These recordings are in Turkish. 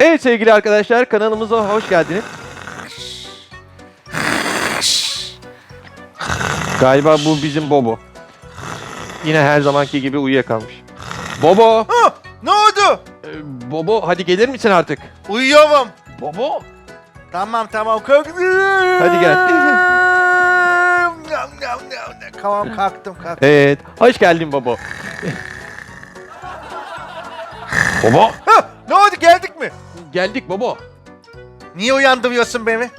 Evet sevgili arkadaşlar kanalımıza hoş geldiniz. Galiba bu bizim Bobo. Yine her zamanki gibi uyuyakalmış. Bobo! Hı, ne oldu? Ee, Bobo hadi gelir misin artık? Uyuyorum. Bobo! Tamam tamam. Hadi gel. Tamam kalktım kalktım. Evet, hoş geldin Bobo. Bobo! Hı, ne oldu geldik mi? Geldik Bobo. Niye uyandırıyorsun beni?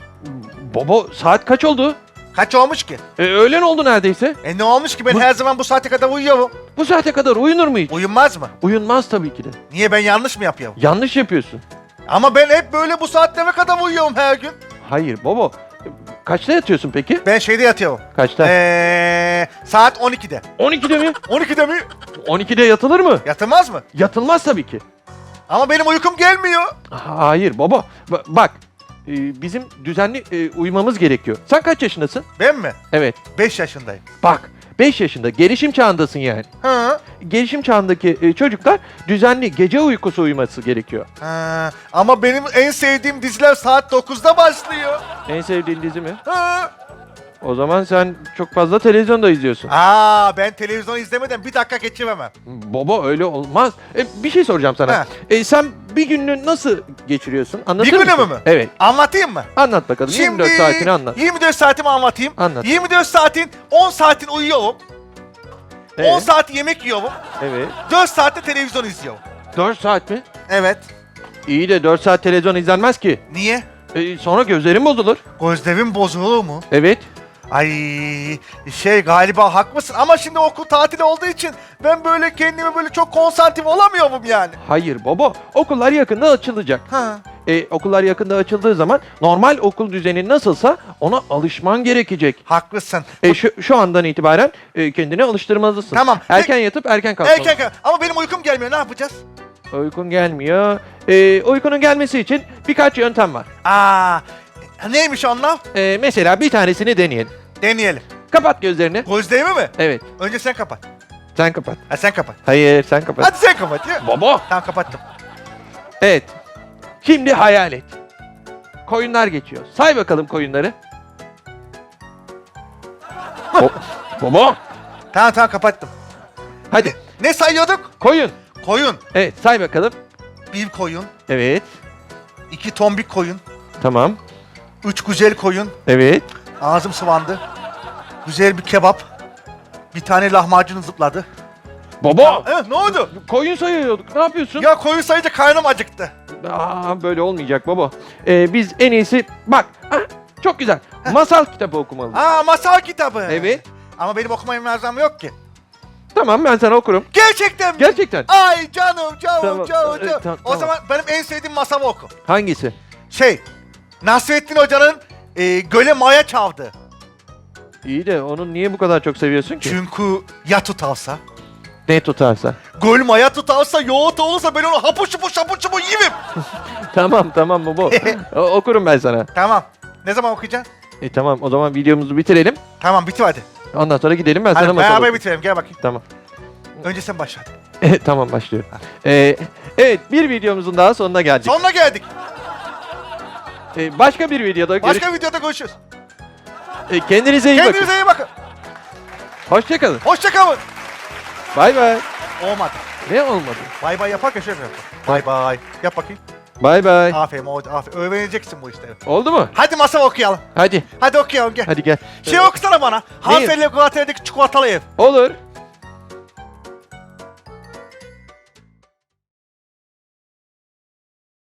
Bobo saat kaç oldu? Kaç olmuş ki? Ee, öğlen oldu neredeyse. E ne olmuş ki ben Bu- her zaman bu saate kadar uyuyorum. Bu saate kadar uyunur mu hiç? Uyunmaz mı? Uyunmaz tabii ki de. Niye ben yanlış mı yapıyorum? Yanlış yapıyorsun. Ama ben hep böyle bu saatlere kadar uyuyorum her gün. Hayır Bobo. Kaçta yatıyorsun peki? Ben şeyde yatıyorum. Kaçta? Eee saat 12'de. 12'de mi? 12'de mi? 12'de yatılır mı? Yatılmaz mı? Yatılmaz tabii ki. Ama benim uykum gelmiyor. Hayır baba. Ba- bak. e, bizim düzenli e, uyumamız gerekiyor. Sen kaç yaşındasın? Ben mi? Evet. 5 yaşındayım. Bak. 5 yaşında. Gelişim çağındasın yani. Hı. Gelişim çağındaki e, çocuklar düzenli gece uykusu uyuması gerekiyor. Ha, ama benim en sevdiğim diziler saat 9'da başlıyor. En sevdiğin dizi mi? Ha. O zaman sen çok fazla televizyonda izliyorsun. Aa ben televizyon izlemeden bir dakika geçiremem. Baba öyle olmaz. E, bir şey soracağım sana. E, sen bir gününü nasıl geçiriyorsun? Anlatır Bir günü mısın? mü? Evet. Anlatayım mı? Anlat bakalım. 24 saatini anlat. 24 saatimi anlatayım. Anlat. 24 saatin 10 saatin uyuyorum. 10 Evet. saat yemek yiyorum. Evet. 4 saatte televizyon izliyorum. 4 saat mi? Evet. İyi de 4 saat televizyon izlenmez ki. Niye? E, sonra gözlerin bozulur. Gözlerim bozulur mu? Evet. Ay şey galiba haklısın ama şimdi okul tatili olduğu için ben böyle kendime böyle çok konsantre olamıyorum yani. Hayır baba. Okullar yakında açılacak. Ha. E, okullar yakında açıldığı zaman normal okul düzeni nasılsa ona alışman gerekecek. Haklısın. E, şu, şu andan itibaren e, kendini alıştırmalısın. Tamam. Erken yatıp erken kalkmalısın. Erkek ama benim uykum gelmiyor ne yapacağız? Uykun gelmiyor. E, uykunun gelmesi için birkaç yöntem var. Aa neymiş onlar? E, mesela bir tanesini deneyelim. Deneyelim. Kapat gözlerini. Gözlerimi mi? Evet. Önce sen kapat. Sen kapat. Ha sen kapat. Hayır sen kapat. Hadi sen kapat ya. Baba. Tamam kapattım. Evet. Şimdi hayal et. Koyunlar geçiyor. Say bakalım koyunları. Bo- Baba. Tamam tamam kapattım. Hadi. Ne sayıyorduk? Koyun. Koyun. Evet say bakalım. Bir koyun. Evet. iki tombik koyun. Tamam. Üç güzel koyun. Evet. Ağzım sıvandı. Güzel bir kebap. Bir tane lahmacun zıpladı. Baba. Evet ne oldu? Koyun sayıyorduk. Ne yapıyorsun? Ya koyun sayınca karnım acıktı. Aa, böyle olmayacak baba. Ee, biz en iyisi bak. ah, çok güzel. Masal kitabı okumalıyız. Aa masal kitabı. Evet. Ama benim okuma imzam yok ki. Tamam ben sana okurum. Gerçekten mi? Gerçekten. Ay canım canım Tamam, canım canım. tamam, o tamam. zaman benim en sevdiğim masamı oku. Hangisi? Şey, Nasrettin Hoca'nın e, göle maya çaldı. İyi de onu niye bu kadar çok seviyorsun ki? Çünkü ya tutarsa? Ne tutarsa. Göl maya tutarsa, yoğurt olursa ben onu hapur şupur şapur şupur yiyeyim. tamam tamam baba. O- okurum ben sana. Tamam. Ne zaman okuyacaksın? E tamam o zaman videomuzu bitirelim. Tamam bitir hadi. Ondan sonra gidelim ben sana Hadi masal beraber okuyayım. bitirelim gel bakayım. Tamam. Önce sen başla. tamam başlıyorum. Ee, evet bir videomuzun daha sonuna geldik. Sonuna geldik. Ee, başka bir videoda görüş... Başka videoda görüşürüz. Ee, kendinize iyi bakın. Kendinize iyi bakın. Hoşçakalın. Hoşçakalın. Bay bay. Olmadı. Ne olmadı? Bay bay yaparken şöyle yapalım. Bay bay. Yap bakayım. Bay bay. Aferin, aferin. Öğreneceksin bu işleri. Oldu mu? Hadi masal okuyalım. Hadi. Hadi okuyalım gel. Hadi gel. Şey okusana bana. Hansel'le Guatemala'daki çikolatalı ev. Olur.